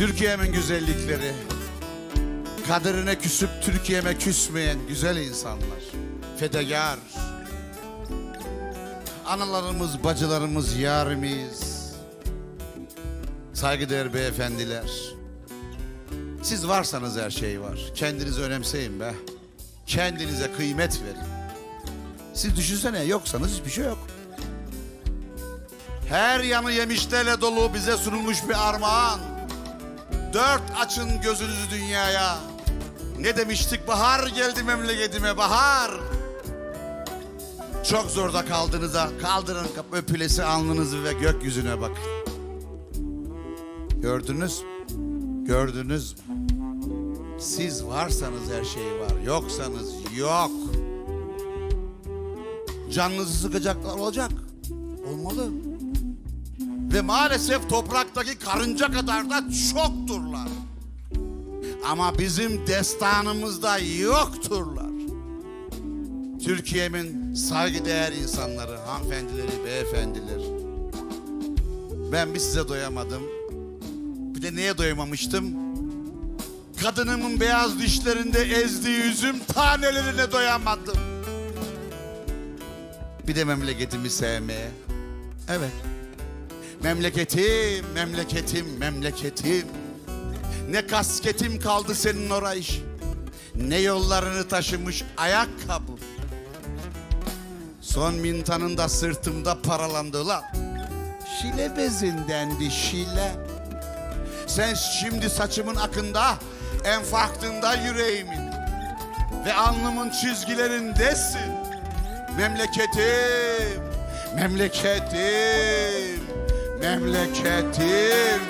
Türkiye'min güzellikleri. Kaderine küsüp Türkiye'me küsmeyen güzel insanlar. Fedakar. Analarımız, bacılarımız, yarimiz. Saygıdeğer beyefendiler. Siz varsanız her şey var. Kendinizi önemseyin be. Kendinize kıymet verin. Siz düşünsene yoksanız hiçbir şey yok. Her yanı yemişlerle dolu bize sunulmuş bir armağan. Dört açın gözünüzü dünyaya. Ne demiştik bahar geldi memleketime bahar. Çok zorda kaldınız ha. Kaldırın öpülesi alnınızı ve gökyüzüne bakın. Gördünüz? Gördünüz? Siz varsanız her şey var. Yoksanız yok. Canınızı sıkacaklar olacak. Olmalı. Ve maalesef topraktaki karınca kadar da çokturlar. Ama bizim destanımızda yokturlar. Türkiye'min saygıdeğer insanları, hanımefendileri, beyefendiler. Ben bir size doyamadım. Bir de neye doyamamıştım? Kadınımın beyaz dişlerinde ezdiği üzüm tanelerine doyamadım. Bir de memleketimi sevmeye. Evet. Memleketim, memleketim, memleketim. Ne kasketim kaldı senin orayış. Ne yollarını taşımış ayakkabı. Son mintanın da sırtımda paralandı lan. Şile bezindendi şile. Sen şimdi saçımın akında, en farkında yüreğimin. Ve alnımın çizgilerindesin. Memleketim, memleketim, memleketim.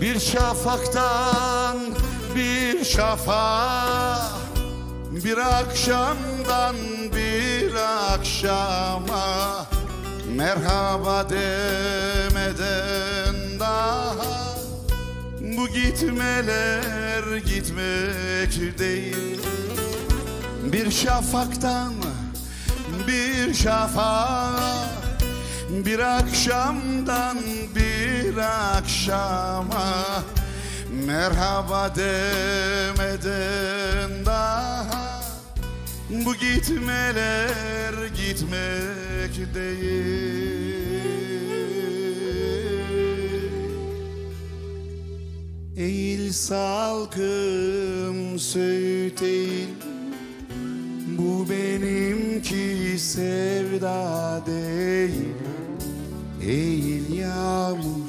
Bir şafaktan bir şafa Bir akşamdan bir akşama. Merhaba demeden daha Bu gitmeler gitmek değil. Bir şafaktan bir şafa bir akşamdan bir akşama Merhaba demeden daha. Bu gitmeler gitmek değil. Eğil salkım söğüt eğil. Bu benimki sevda değil. Eğil yağmur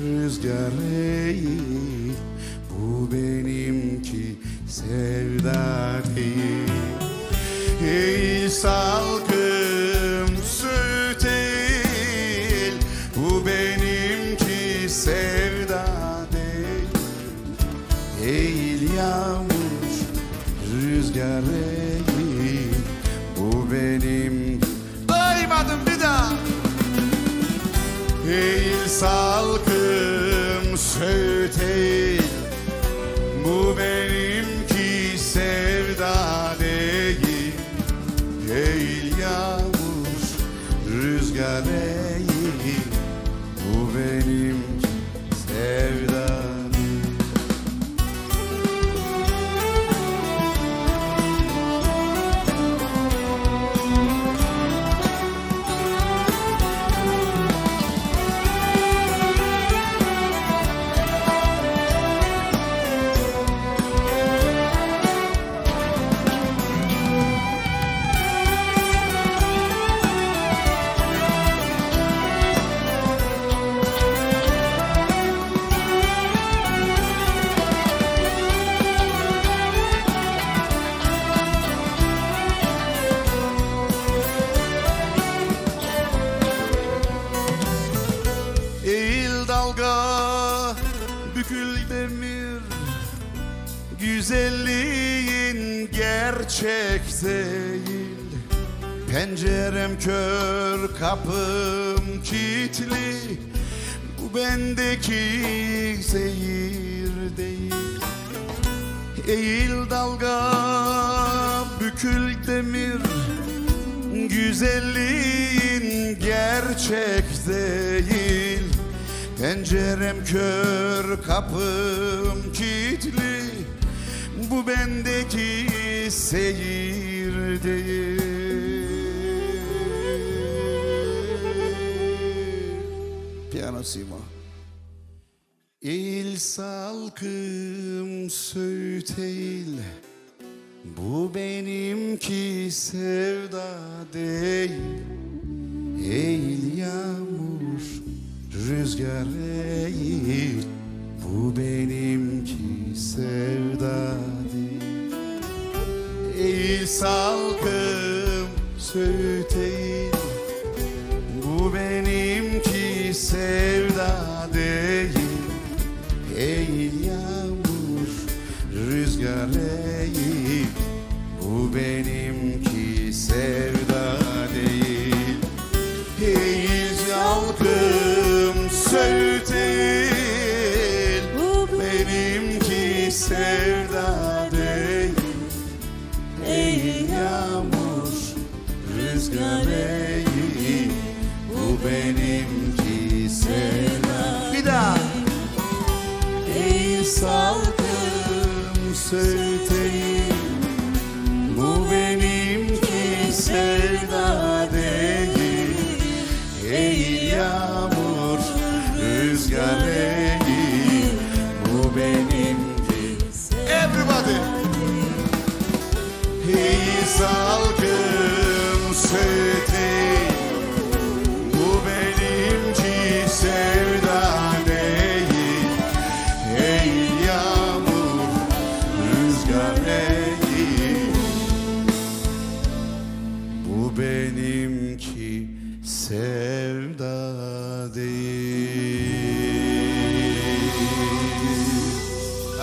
rüzgar eğil Bu benimki sevda değil Eğil salkım süt eğil. Bu benimki sevda değil. Eğil yağmur rüzgar eğil. Bu benim söğüt eğil bükül demir Güzelliğin gerçek değil. Pencerem kör, kapım kilitli. Bu bendeki zehir değil. Eğil dalga, bükül demir. Güzelliğin gerçek değil. Pencerem kör, kapım kilitli Bu bendeki seyir değil. Piyano Simo Eğil salkım söğüt Bu benimki sevda değil. Eğil yağmur rüzgar eğil Bu benimki sevda değil. Eğil salkım söğüt Bu benimki sevda değil. Eğil yağmur rüzgar eğil Bu benimki sevda Ey salkım söğüt eğil Bu benimki sevda değil. Ey yağmur rüzgar eğil Bu benimki Everybody. Ey salkım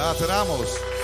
değil Hatıramos.